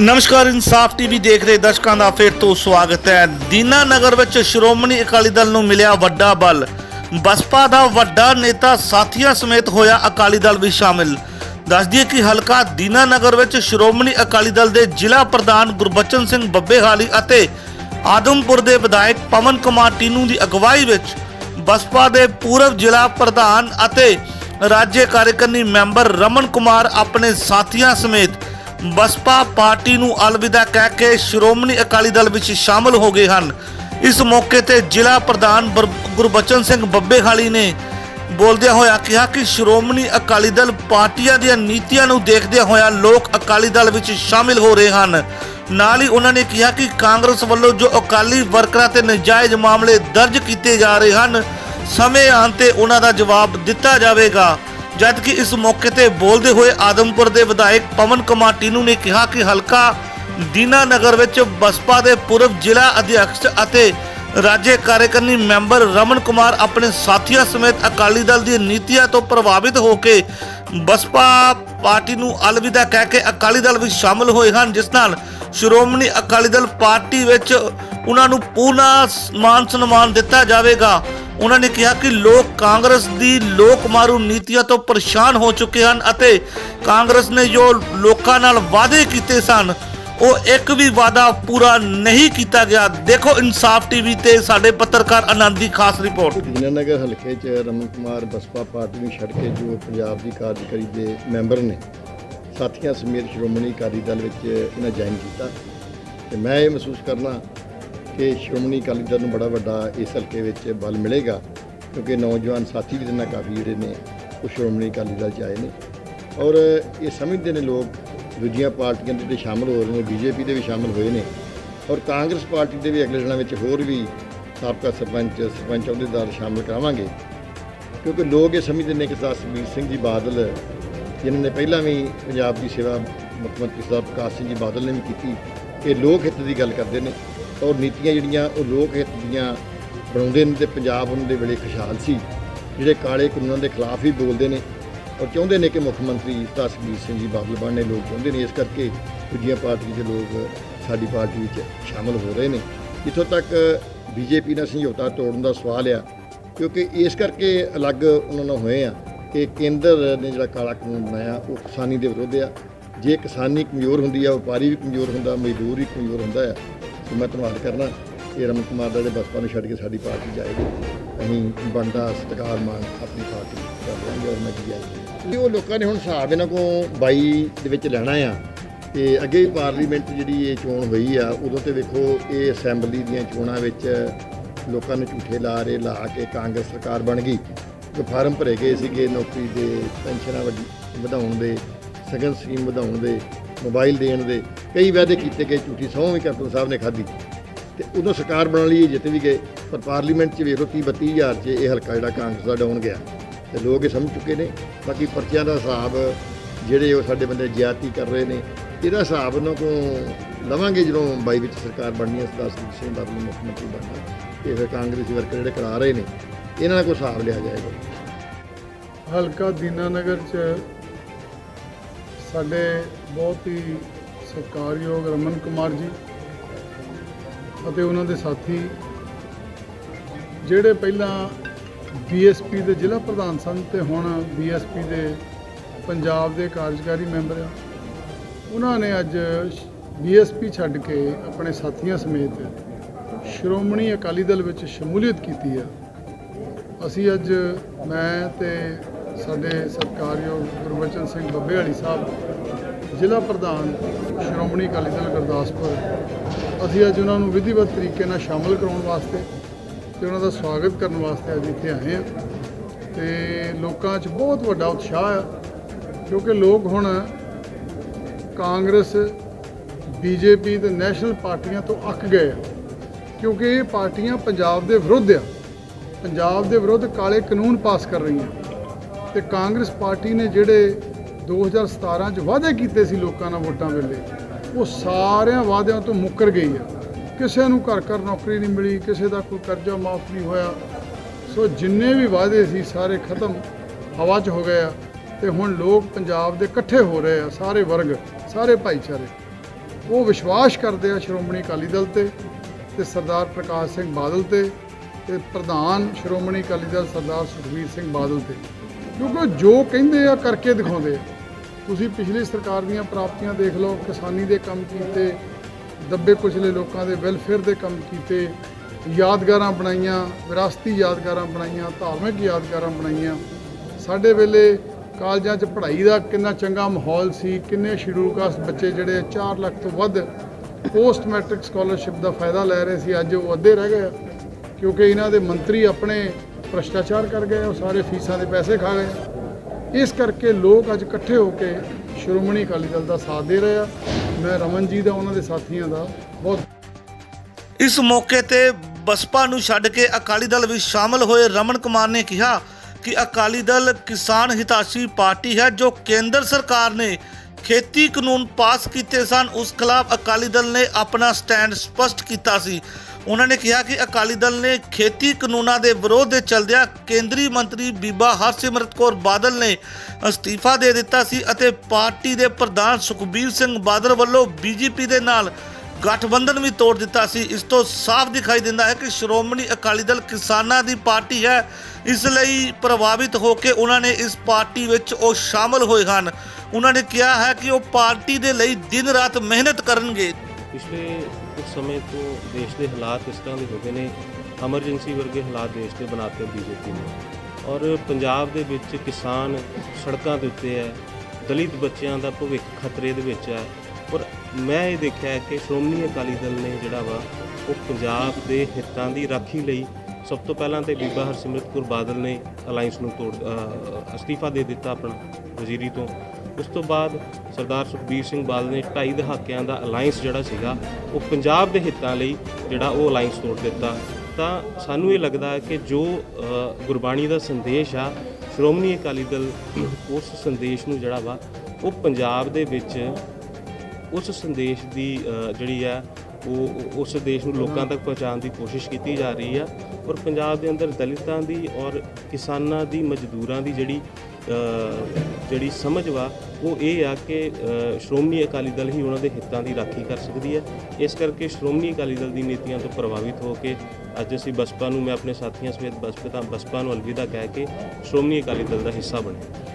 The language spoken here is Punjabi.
ਨਮਸਕਾਰ, ਇਨਸਾਫ ਟੀਵੀ ਦੇਖ ਰਹੇ ਦਰਸ਼ਕਾਂ ਦਾ ਫਿਰ ਤੋਂ ਸਵਾਗਤ ਹੈ। ਦੀਨਾ ਨਗਰ ਵਿੱਚ ਸ਼੍ਰੋਮਣੀ ਅਕਾਲੀ ਦਲ ਨੂੰ ਮਿਲਿਆ ਵੱਡਾ ਬਲ। ਬਸਪਾ ਦਾ ਵੱਡਾ ਨੇਤਾ ਸਾਥੀਆਂ ਸਮੇਤ ਹੋਇਆ ਅਕਾਲੀ ਦਲ ਵੀ ਸ਼ਾਮਿਲ। ਦੱਸ ਦਈਏ ਕਿ ਹਲਕਾ ਦੀਨਾ ਨਗਰ ਵਿੱਚ ਸ਼੍ਰੋਮਣੀ ਅਕਾਲੀ ਦਲ ਦੇ ਜ਼ਿਲ੍ਹਾ ਪ੍ਰਧਾਨ ਗੁਰਬਚਨ ਸਿੰਘ ਬੱਬੇਹਾਲੀ ਅਤੇ ਆਦਮਪੁਰ ਦੇ ਵਿਧਾਇਕ ਪਵਨ ਕੁਮਾਰ ਟੀਨੂ ਦੀ ਅਗਵਾਈ ਵਿੱਚ ਬਸਪਾ ਦੇ ਪੂਰਬ ਜ਼ਿਲ੍ਹਾ ਪ੍ਰਧਾਨ ਅਤੇ ਰਾਜ ਕਾਰਜਕਾਰਨੀ ਮੈਂਬਰ ਰਮਨ ਕੁਮਾਰ ਆਪਣੇ ਸਾਥੀਆਂ ਸਮੇਤ ਬਸਪਾ ਪਾਰਟੀ ਨੂੰ ਅਲਵਿਦਾ ਕਹਿ ਕੇ ਸ਼੍ਰੋਮਣੀ ਅਕਾਲੀ ਦਲ ਵਿੱਚ ਸ਼ਾਮਲ ਹੋ ਗਏ ਹਨ। ਇਸ ਮੌਕੇ ਤੇ ਜ਼ਿਲ੍ਹਾ ਪ੍ਰਧਾਨ ਬਰ- ਗੁਰਬਚਨ ਸਿੰਘ ਬੱਬੇਖਾਲੀ ਨੇ ਬੋਲਦਿਆਂ ਹੋਇਆ ਕਿਹਾ ਕਿ ਸ਼੍ਰੋਮਣੀ ਅਕਾਲੀ ਦਲ ਪਾਰਟੀਆਂ ਦੀਆਂ ਨੀਤੀਆਂ ਨੂੰ ਦੇਖਦਿਆਂ ਹੋਇਆ ਲੋਕ ਅਕਾਲੀ ਦਲ ਵਿੱਚ ਸ਼ਾਮਿਲ ਹੋ ਰਹੇ ਹਨ। ਨਾਲ ਹੀ ਉਹਨਾਂ ਨੇ ਕਿਹਾ ਕਿ ਕਾਂਗਰਸ ਵੱਲੋਂ ਜੋ ਅਕਾਲੀ ਵਰਕਰਾਂ ਤੇ ਨਜਾਇਜ਼ ਮਾਮਲੇ ਦਰਜ ਕੀਤੇ ਜਾ ਰਹੇ ਹਨ, ਸਮੇਂ ਆਉਣ ਤੇ ਉਹਨਾਂ ਦਾ ਜਵਾਬ ਦਿੱਤਾ ਜਾਵੇਗਾ। ਜਦ ਕਿ ਇਸ ਮੌਕੇ ਤੇ ਬੋਲਦੇ ਹੋਏ ਆਦਮਪੁਰ ਦੇ ਵਿਧਾਇਕ ਪਵਨ ਕੁਮਾਰ ਟੀਨੂ ਨੇ ਕਿਹਾ ਕਿ ਹਲਕਾ ਦੀਨਾ ਨਗਰ ਵਿੱਚ ਬਸਪਾ ਦੇ ਪੂਰਵ ਜ਼ਿਲ੍ਹਾ ਅਧਿਕਸ਼ ਅਤੇ ਰਾਜ ਕਾਰਜਕਾਰਨੀ ਮੈਂਬਰ ਰਮਨ ਕੁਮਾਰ ਆਪਣੇ ਸਾਥੀਆਂ ਸਮੇਤ ਅਕਾਲੀ ਦਲ ਦੀ ਨੀਤੀਆਂ ਤੋਂ ਪ੍ਰਭਾਵਿਤ ਹੋ ਕੇ ਬਸਪਾ ਪਾਰਟੀ ਨੂੰ ਅਲਵਿਦਾ ਕਹਿ ਕੇ ਅਕਾਲੀ ਦਲ ਵਿੱਚ ਸ਼ਾਮਲ ਹੋਏ ਹਨ, ਜਿਸ ਨਾਲ ਸ਼੍ਰੋਮਣੀ ਅਕਾਲੀ ਦਲ ਪਾਰਟੀ ਵਿੱਚ ਉਹਨਾਂ ਨੂੰ ਪੂਰਾ ਮਾਨ ਸਨਮਾਨ ਦਿੱਤਾ ਜਾਵੇਗਾ। ਉਹਨਾਂ ਨੇ ਕਿਹਾ ਕਿ ਲੋਕ ਕਾਂਗਰਸ ਦੀ ਲੋਕ ਮਾਰੂ ਨੀਤੀਆਂ ਤੋਂ ਪਰੇਸ਼ਾਨ ਹੋ ਚੁੱਕੇ ਹਨ ਅਤੇ ਕਾਂਗਰਸ ਨੇ ਜੋ ਲੋਕਾਂ ਨਾਲ ਵਾਅਦੇ ਕੀਤੇ ਸਨ, ਉਹ ਇੱਕ ਵੀ ਵਾਅਦਾ ਪੂਰਾ ਨਹੀਂ ਕੀਤਾ ਗਿਆ। ਦੇਖੋ ਇਨਸਾਫ ਟੀਵੀ ਤੇ ਸਾਡੇ ਪੱਤਰਕਾਰ ਆਨੰਦ ਦੀ ਖਾਸ ਰਿਪੋਰਟ। ਦੀਨਾਨਗਰ ਹਲਕੇ 'ਚ ਰਮਨ ਕੁਮਾਰ ਬਸਪਾ ਪਾਰਟੀ ਨੂੰ ਛੱਡ ਕੇ ਜੋ ਪੰਜਾਬ ਦੀ ਕਾਰਜਕਾਰੀ ਦੇ ਮੈਂਬਰ ਨੇ, ਸਾਥੀਆਂ ਸਮੇਤ ਸ਼੍ਰੋਮਣੀ ਅਕਾਲੀ ਦਲ ਵਿੱਚ ਇਹਨਾਂ ਜੁਆਇਨ ਕੀਤਾ। ਤੇ ਮੈਂ ਇਹ ਮਹਿਸੂਸ ਕਰਨਾ ਕਿ ਸ਼੍ਰੋਮਣੀ ਅਕਾਲੀ ਦਲ ਨੂੰ ਬੜਾ ਵੱਡਾ ਇਸ ਹਲਕੇ ਵਿੱਚ ਬਲ ਮਿਲੇਗਾ, ਕਿਉਂਕਿ ਨੌਜਵਾਨ ਸਾਥੀ ਵੀ ਇਹਨਾਂ ਕਾਫੀ ਜਿਹੜੇ ਨੇ, ਉਹ ਸ਼੍ਰੋਮਣੀ ਅਕਾਲੀ ਦਲ 'ਚ ਆਏ ਨੇ। ਔਰ ਇਹ ਸਮਝਦੇ ਨੇ ਲੋਕ, ਦੂਜੀਆਂ ਪਾਰਟੀਆਂ ਦੇ ਵਿੱਚ ਸ਼ਾਮਲ ਹੋ ਰਹੇ ਨੇ, ਬੀਜੇਪੀ ਦੇ ਵੀ ਸ਼ਾਮਲ ਹੋਏ ਨੇ। ਔਰ ਕਾਂਗਰਸ ਪਾਰਟੀ ਦੇ ਵੀ ਅਗਲੇ ਦਿਨਾਂ ਵਿੱਚ ਹੋਰ ਵੀ ਸਾਬਕਾ ਸਰਪੰਚ ਸਰਪੰਚ ਅਹੁਦੇਦਾਰ ਸ਼ਾਮਲ ਕਰਾਵਾਂਗੇ। ਕਿਉਂਕਿ ਲੋਕ ਇਹ ਸਮਝਦੇ ਨੇ ਕਿ ਸਰਦਾਰ ਸੁਖਬੀਰ ਸਿੰਘ ਜੀ ਬਾਦਲ, ਜਿਨ੍ਹਾਂ ਨੇ ਪਹਿਲਾਂ ਵੀ ਪੰਜਾਬ ਦੀ ਸੇਵਾ ਮੁੱਖ ਮੰਤਰੀ ਸਰਦਾਰ ਪ੍ਰਕਾਸ਼ ਸਿੰਘ ਜੀ ਬਾਦਲ ਨੇ ਵੀ ਕੀਤੀ, ਇਹ ਲੋਕ ਹਿੱਤ ਦੀ ਗੱਲ ਕਰਦੇ ਨੇ। ਔਰ ਨੀਤੀਆਂ ਜਿਹੜੀਆਂ ਉਹ ਲੋਕ ਹਿੱਤ ਦੀਆਂ ਬਣਾਉਂਦੇ ਨੇ ਤੇ ਪੰਜਾਬ ਉਹਨਾਂ ਦੇ ਵੇਲੇ ਖੁਸ਼ਹਾਲ ਸੀ, ਜਿਹੜੇ ਕਾਲੇ ਕਾਨੂੰਨਾਂ ਦੇ ਖਿਲਾਫ ਹੀ ਬੋਲਦੇ ਨੇ ਔਰ ਚਾਹੁੰਦੇ ਨੇ ਕਿ ਮੁੱਖ ਮੰਤਰੀ ਸਰਦਾਰ ਸੁਖਬੀਰ ਸਿੰਘ ਜੀ ਬਾਦਲ ਬਣਨੇ ਲੋਕ ਚਾਹੁੰਦੇ ਨੇ, ਇਸ ਕਰਕੇ ਦੂਜੀਆਂ ਪਾਰਟੀਆਂ ਦੇ ਲੋਕ ਸਾਡੀ ਪਾਰਟੀ ਵਿੱਚ ਸ਼ਾਮਲ ਹੋ ਰਹੇ ਨੇ। ਇੱਥੋਂ ਤੱਕ ਬੀਜੇਪੀ ਨਾਲ ਸਮਝੌਤਾ ਤੋੜਨ ਦਾ ਸਵਾਲ ਆ, ਕਿਉਂਕਿ ਇਸ ਕਰਕੇ ਅਲੱਗ ਉਹਨਾਂ ਨਾਲ ਹੋਏ ਆ ਕਿ ਕੇਂਦਰ ਨੇ ਜਿਹੜਾ ਕਾਲਾ ਕਾਨੂੰਨ ਬਣਾਇਆ, ਉਹ ਕਿਸਾਨੀ ਦੇ ਵਿਰੁੱਧ ਆ। ਜੇ ਕਿਸਾਨੀ ਕਮਜ਼ੋਰ ਹੁੰਦੀ ਆ, ਵਪਾਰੀ ਵੀ ਕਮਜ਼ੋਰ ਹੁੰਦਾ, ਮਜ਼ਦੂਰ ਵੀ ਕਮਜ਼ੋਰ ਹੁੰਦਾ ਆ ਤੇ ਮੈਂ ਧੰਨਵਾਦ ਕਰਨਾ ਇਹ ਰਮਨ ਕੁਮਾਰ ਦਾ ਜਿਹੜੇ ਬਸਪਾ ਨੂੰ ਛੱਡ ਕੇ ਸਾਡੀ ਪਾਰਟੀ ਜਾਏਗੀ। ਅਸੀਂ ਬਣਦਾ ਸਤਿਕਾਰ ਮਾਨ ਆਪਣੀ ਪਾਰਟੀ ਕਰ ਲਾਂਗੇ ਔਰ ਮੈਂ ਜੀ ਉਹ ਲੋਕਾਂ ਨੇ ਹੁਣ ਹਿਸਾਬ ਇਹਨਾਂ ਕੋ 22 ਦੇ ਵਿੱਚ ਲੈਣਾ ਆ ਤੇ ਅੱਗੇ ਵੀ ਪਾਰਲੀਮੈਂਟ ਜਿਹੜੀ ਇਹ ਚੋਣ ਹੋਈ ਆ, ਉਦੋਂ ਤੇ ਵੇਖੋ ਇਹ ਅਸੈਂਬਲੀ ਦੀਆਂ ਚੋਣਾਂ ਵਿੱਚ ਲੋਕਾਂ ਨੇ ਝੂਠੇ ਲਾਰੇ ਲਾ ਕੇ ਕਾਂਗਰਸ ਸਰਕਾਰ ਬਣ ਗਈ। ਜੋ ਫਾਰਮ ਭਰੇ ਗਏ ਸੀਗੇ ਨੌਕਰੀ ਦੇ, ਪੈਨਸ਼ਨਾਂ ਵੱਡੀ- ਵਧਾਉਣ ਦੇ, ਸਗਨ ਸਕੀਮ ਵਧਾਉਣ ਦੇ ਮੋਬਾਈਲ ਦੇਣ ਦੇ ਕਈ ਵਾਅਦੇ ਕੀਤੇ ਗਏ, ਝੂਠੀ ਸਹੁੰ ਵੀ ਕੈਪਟਨ ਸਾਹਿਬ ਨੇ ਖਾਧੀ। ਤੇ ਉਦੋਂ ਸਰਕਾਰ ਬਣਾਉਣ ਲਈ ਜਿੱਤ ਵੀ ਗਏ, ਪਰ ਪਾਰਲੀਮੈਂਟ 'ਚ ਵੇਖੋ 30 32 ਹਜ਼ਾਰ 'ਚ ਇਹ ਹਲਕਾ ਜਿਹੜਾ ਕਾਂਗਰਸ ਦਾ ਡਾਊਨ ਗਿਆ। ਤੇ ਲੋਕ ਇਹ ਸਮਝ ਚੁੱਕੇ ਨੇ, ਬਾਕੀ ਪਰਚਿਆਂ ਦਾ ਹਿਸਾਬ ਜਿਹੜੇ ਉਹ ਸਾਡੇ ਬੰਦੇ ਜ਼ਿਆਤੀ ਕਰ ਰਹੇ ਨੇ, ਇਹਦਾ ਹਿਸਾਬ ਉਹਨਾਂ ਕੋਲ ਲਵਾਂਗੇ ਜਦੋਂ ਬਾਈ ਵਿੱਚ ਸਰਕਾਰ ਬਣਨੀ ਹੈ, ਸਰਦਾਰ ਸੁਖਬੀਰ ਸਿੰਘ ਬਾਦਲ ਨੂੰ ਮੁੱਖ ਮੰਤਰੀ ਬਣਨਾ ਤੇ ਫਿਰ ਕਾਂਗਰਸੀ ਵਰਕਰ ਜਿਹੜੇ ਕਰਾ ਰਹੇ ਨੇ, ਇਹਨਾਂ ਦਾ ਕੋਈ ਹਿਸਾਬ ਲਿਆ ਜਾਏਗਾ। ਹਲਕਾ ਦੀਨਾਨਗਰ ਚ ਸਾਡੇ ਬਹੁਤ ਹੀ ਸਤਿਕਾਰਯੋਗ ਰਮਨ ਕੁਮਾਰ ਜੀ ਅਤੇ ਉਹਨਾਂ ਦੇ ਸਾਥੀ, ਜਿਹੜੇ ਪਹਿਲਾਂ ਬੀਐਸਪੀ ਦੇ ਜ਼ਿਲ੍ਹਾ ਪ੍ਰਧਾਨ ਸਨ ਤੇ ਹੁਣ ਬੀਐਸਪੀ ਦੇ ਪੰਜਾਬ ਦੇ ਕਾਰਜਕਾਰੀ ਮੈਂਬਰ ਆ। ਉਹਨਾਂ ਨੇ ਅੱਜ ਬੀਐਸਪੀ ਛੱਡ ਕੇ ਆਪਣੇ ਸਾਥੀਆਂ ਸਮੇਤ ਸ਼੍ਰੋਮਣੀ ਅਕਾਲੀ ਦਲ ਵਿੱਚ ਸ਼ਮੂਲੀਅਤ ਕੀਤੀ ਆ। ਅਸੀਂ ਅੱਜ ਮੈਂ ਤੇ ਸਾਡੇ ਸਤਿਕਾਰਯੋਗ ਗੁਰਬਚਨ ਸਿੰਘ ਬੱਬੇ ਵਾਲੀ ਸਾਹਿਬ, ਜ਼ਿਲ੍ਹਾ ਪ੍ਰਧਾਨ ਸ਼੍ਰੋਮਣੀ ਅਕਾਲੀ ਦਲ ਗੁਰਦਾਸਪੁਰ। ਅਸੀਂ ਅੱਜ ਉਹਨਾਂ ਨੂੰ ਵਿਧੀਵਤ ਤਰੀਕੇ ਨਾਲ ਸ਼ਾਮਲ ਕਰਾਉਣ ਵਾਸਤੇ ਤੇ ਉਹਨਾਂ ਦਾ ਸਵਾਗਤ ਕਰਨ ਵਾਸਤੇ ਅੱਜ ਇੱਥੇ ਆਏ ਆ ਤੇ ਲੋਕਾਂ 'ਚ ਬਹੁਤ ਵੱਡਾ ਉਤਸ਼ਾਹ ਆ, ਕਿਉਂਕਿ ਲੋਕ ਹੁਣ ਕਾਂਗਰਸ, ਬੀਜੇਪੀ ਤੇ ਨੈਸ਼ਨਲ ਪਾਰਟੀਆਂ ਤੋਂ ਅੱਕ ਗਏ ਆ। ਕਿਉਂਕਿ ਇਹ ਪਾਰਟੀਆਂ ਪੰਜਾਬ ਦੇ ਵਿਰੁੱਧ ਆ। ਪੰਜਾਬ ਦੇ ਵਿਰੁੱਧ ਕਾਲੇ ਕਾਨੂੰਨ ਪਾਸ ਕਰ ਰਹੀਆਂ। ਤੇ ਕਾਂਗਰਸ ਪਾਰਟੀ ਨੇ ਜਿਹੜੇ 2017 ਚ ਵਾਅਦੇ ਕੀਤੇ ਸੀ ਲੋਕਾਂ ਨਾਲ ਵੋਟਾਂ ਵੇਲੇ, ਉਹ ਸਾਰਿਆਂ ਵਾਅਦਿਆਂ ਤੋਂ ਮੁੱਕਰ ਗਈ ਆ। ਕਿਸੇ ਨੂੰ ਘਰ ਘਰ ਨੌਕਰੀ ਨਹੀਂ ਮਿਲੀ, ਕਿਸੇ ਦਾ ਕੋਈ ਕਰਜ਼ਾ ਮਾਫ ਨਹੀਂ ਹੋਇਆ। ਸੋ ਜਿੰਨੇ ਵੀ ਵਾਅਦੇ ਸੀ ਸਾਰੇ ਖਤਮ, ਹਵਾ 'ਚ ਹੋ ਗਏ ਆ ਤੇ ਹੁਣ ਲੋਕ ਪੰਜਾਬ ਦੇ ਇਕੱਠੇ ਹੋ ਰਹੇ ਆ, ਸਾਰੇ ਵਰਗ, ਸਾਰੇ ਭਾਈਚਾਰੇ। ਉਹ ਵਿਸ਼ਵਾਸ ਕਰਦੇ ਆ ਸ਼੍ਰੋਮਣੀ ਅਕਾਲੀ ਦਲ ਤੇ ਤੇ ਸਰਦਾਰ ਪ੍ਰਕਾਸ਼ ਸਿੰਘ ਬਾਦਲ ਤੇ ਤੇ ਪ੍ਰਧਾਨ ਸ਼੍ਰੋਮਣੀ ਅਕਾਲੀ ਦਲ ਸਰਦਾਰ ਸੁਖਬੀਰ ਸਿੰਘ ਬਾਦਲ ਤੇ। ਕਿਉਂਕਿ ਉਹ ਜੋ ਕਹਿੰਦੇ ਆ ਕਰਕੇ ਦਿਖਾਉਂਦੇ ਆ। ਤੁਸੀਂ ਪਿਛਲੀ ਸਰਕਾਰ ਦੀਆਂ ਪ੍ਰਾਪਤੀਆਂ ਦੇਖ ਲਓ, ਕਿਸਾਨੀ ਦੇ ਕੰਮ ਕੀਤੇ, ਦੱਬੇ ਕੁਚਲੇ ਲੋਕਾਂ ਦੇ ਵੈਲਫੇਅਰ ਦੇ ਕੰਮ ਕੀਤੇ, ਯਾਦਗਾਰਾਂ ਬਣਾਈਆਂ, ਵਿਰਾਸਤੀ ਯਾਦਗਾਰਾਂ ਬਣਾਈਆਂ, ਧਾਰਮਿਕ ਯਾਦਗਾਰਾਂ ਬਣਾਈਆਂ। ਸਾਡੇ ਵੇਲੇ ਕਾਲਜਾਂ 'ਚ ਪੜ੍ਹਾਈ ਦਾ ਕਿੰਨਾ ਚੰਗਾ ਮਾਹੌਲ ਸੀ, ਕਿੰਨੇ ਸ਼ਡਿਊਲ ਕਾਸਟ ਬੱਚੇ ਜਿਹੜੇ 4 ਲੱਖ ਤੋਂ ਵੱਧ ਪੋਸਟ ਮੈਟ੍ਰਿਕ ਸਕਾਲਰਸ਼ਿਪ ਦਾ ਫਾਇਦਾ ਲੈ ਰਹੇ ਸੀ, ਅੱਜ ਉਹ ਅੱਧੇ ਰਹਿ ਗਏ ਆ। ਕਿਉਂਕਿ ਇਹਨਾਂ ਦੇ ਮੰਤਰੀ ਆਪਣੇ ਭ੍ਰਸ਼ਟਾਚਾਰ ਕਰ ਗਏ, ਉਹ ਸਾਰੇ ਫੀਸਾਂ ਦੇ ਪੈਸੇ ਖਾ ਗਏ। ਇਸ ਕਰਕੇ ਲੋਕ ਅੱਜ ਇਕੱਠੇ ਹੋ ਕੇ ਸ਼੍ਰੋਮਣੀ ਅਕਾਲੀ ਦਲ ਦਾ ਸਾਥ ਦੇ ਰਹੇ ਆ। ਮੈਂ ਰਮਨ ਜੀ ਦਾ, ਉਹਨਾਂ ਦੇ ਸਾਥੀਆਂ ਦਾ ਬਹੁਤ ਇਸ ਮੌਕੇ ਤੇ ਬਸਪਾ ਨੂੰ ਛੱਡ ਕੇ ਅਕਾਲੀ ਦਲ ਵਿੱਚ ਸ਼ਾਮਲ ਹੋਏ ਰਮਨ ਕੁਮਾਰ ਨੇ ਕਿਹਾ ਕਿ ਅਕਾਲੀ ਦਲ ਕਿਸਾਨ ਹਿਤਾਸ਼ੀ ਪਾਰਟੀ ਹੈ, ਜੋ ਕੇਂਦਰ ਸਰਕਾਰ ਨੇ ਖੇਤੀ ਕਾਨੂੰਨ ਪਾਸ ਕੀਤੇ ਸਨ। ਉਸ ਖਿਲਾਫ ਅਕਾਲੀ ਦਲ ਨੇ ਆਪਣਾ ਸਟੈਂਡ ਸਪਸ਼ਟ ਕੀਤਾ ਸੀ। ਉਹਨਾਂ ਨੇ ਕਿਹਾ ਕਿ ਅਕਾਲੀ ਦਲ ਨੇ ਖੇਤੀ ਕਾਨੂੰਨਾਂ ਦੇ ਵਿਰੋਧ ਦੇ ਚਲਦਿਆਂ ਕੇਂਦਰੀ ਮੰਤਰੀ ਬੀਬਾ ਹਰਸਿਮਰਤ ਕੌਰ ਬਾਦਲ ਨੇ ਅਸਤੀਫਾ ਦੇ ਦਿੱਤਾ ਸੀ ਅਤੇ ਪਾਰਟੀ ਦੇ ਪ੍ਰਧਾਨ ਸੁਖਬੀਰ ਸਿੰਘ ਬਾਦਲ ਵੱਲੋਂ ਬੀਜੇਪੀ ਦੇ ਨਾਲ ਗਠਬੰਧਨ ਵੀ ਤੋੜ ਦਿੱਤਾ ਸੀ। ਇਸ ਤੋਂ ਸਾਫ਼ ਦਿਖਾਈ ਦਿੰਦਾ ਹੈ ਕਿ ਸ਼੍ਰੋਮਣੀ ਅਕਾਲੀ ਦਲ ਕਿਸਾਨਾਂ ਦੀ ਪਾਰਟੀ ਹੈ। ਇਸ ਲਈ ਪ੍ਰਭਾਵਿਤ ਹੋ ਕੇ ਉਹਨਾਂ ਨੇ ਇਸ ਪਾਰਟੀ ਵਿੱਚ ਉਹ ਸ਼ਾਮਲ ਹੋਏ ਹਨ। ਉਹਨਾਂ ਨੇ ਕਿਹਾ ਹੈ ਕਿ ਉਹ ਪਾਰਟੀ ਦੇ ਲਈ ਦਿਨ ਰਾਤ ਮਿਹਨਤ ਕਰਨਗੇ। ਪਿਛਲੇ ਕੁਝ ਸਮੇਂ ਤੋਂ ਦੇਸ਼ ਦੇ ਹਾਲਾਤ ਇਸ ਤਰ੍ਹਾਂ ਦੇ ਹੋ ਗਏ ਨੇ, ਐਮਰਜੈਂਸੀ ਵਰਗੇ ਹਾਲਾਤ ਦੇਸ਼ ਦੇ ਬਣਾਤੇ ਬੀਜੇਪੀ ਨੇ। ਔਰ ਪੰਜਾਬ ਦੇ ਵਿੱਚ ਕਿਸਾਨ ਸੜਕਾਂ ਦੇ ਉੱਤੇ ਹੈ, ਦਲਿਤ ਬੱਚਿਆਂ ਦਾ ਭਵਿੱਖ ਖਤਰੇ ਦੇ ਵਿੱਚ ਹੈ। ਔਰ ਮੈਂ ਇਹ ਦੇਖਿਆ ਹੈ ਕਿ ਸ਼੍ਰੋਮਣੀ ਅਕਾਲੀ ਦਲ ਨੇ ਜਿਹੜਾ ਵਾ, ਉਹ ਪੰਜਾਬ ਦੇ ਹਿੱਤਾਂ ਦੀ ਰਾਖੀ ਲਈ ਸਭ ਤੋਂ ਪਹਿਲਾਂ ਤੇ ਬੀਬਾ ਹਰਸਿਮਰਤ ਕੌਰ ਬਾਦਲ ਨੇ ਅਲਾਈਅੰਸ ਨੂੰ ਤੋੜ ਅਸਤੀਫਾ ਦੇ ਦਿੱਤਾ ਆਪਣਾ ਵਜ਼ੀਰੀ ਤੋਂ। ਉਸ ਤੋਂ ਬਾਅਦ ਸਰਦਾਰ ਸੁਖਬੀਰ ਸਿੰਘ ਬਾਦਲ ਨੇ ਢਾਈ ਦਹਾਕਿਆਂ ਦਾ ਅਲਾਈਅੰਸ ਜਿਹੜਾ ਸੀਗਾ, ਉਹ ਪੰਜਾਬ ਦੇ ਹਿੱਤਾਂ ਲਈ ਜਿਹੜਾ ਉਹ ਅਲਾਈਅੰਸ ਤੋੜ ਦਿੱਤਾ। ਤਾਂ ਸਾਨੂੰ ਇਹ ਲੱਗਦਾ ਕਿ ਜੋ ਗੁਰਬਾਣੀ ਦਾ ਸੰਦੇਸ਼ ਆ, ਸ਼੍ਰੋਮਣੀ ਅਕਾਲੀ ਦਲ ਉਸ ਸੰਦੇਸ਼ ਨੂੰ ਜਿਹੜਾ ਵਾ, ਉਹ ਪੰਜਾਬ ਦੇ ਵਿੱਚ ਉਸ ਸੰਦੇਸ਼ ਦੀ ਜਿਹੜੀ ਆ ਉਹ ਉਸ ਦੇਸ਼ ਨੂੰ ਲੋਕਾਂ ਤੱਕ ਪਹੁੰਚਾਉਣ ਦੀ ਕੋਸ਼ਿਸ਼ ਕੀਤੀ ਜਾ ਰਹੀ ਆ ਔਰ ਪੰਜਾਬ ਦੇ ਅੰਦਰ ਦਲਿਤਾਂ ਦੀ ਔਰ ਕਿਸਾਨਾਂ ਦੀ ਮਜ਼ਦੂਰਾਂ ਦੀ ਜਿਹੜੀ ਜਿਹੜੀ ਸਮਝ ਵਾ, ਉਹ ਇਹ ਆ ਕਿ ਸ਼੍ਰੋਮਣੀ ਅਕਾਲੀ ਦਲ ਹੀ ਉਹਨਾਂ ਦੇ ਹਿੱਤਾਂ ਦੀ ਰਾਖੀ ਕਰ ਸਕਦੀ ਹੈ। ਇਸ ਕਰਕੇ ਸ਼੍ਰੋਮਣੀ ਅਕਾਲੀ ਦਲ ਦੀ ਨੀਤੀਆਂ ਤੋਂ ਪ੍ਰਭਾਵਿਤ ਹੋ ਕੇ ਅੱਜ ਅਸੀਂ ਬਸਪਾ ਨੂੰ, ਮੈਂ ਆਪਣੇ ਸਾਥੀਆਂ ਸਮੇਤ ਬਸਪਾ ਬਸਪਾ ਨੂੰ ਅਲਵਿਦਾ ਕਹਿ ਕੇ ਸ਼੍ਰੋਮਣੀ ਅਕਾਲੀ ਦਲ ਦਾ ਹਿੱਸਾ ਬਣੇ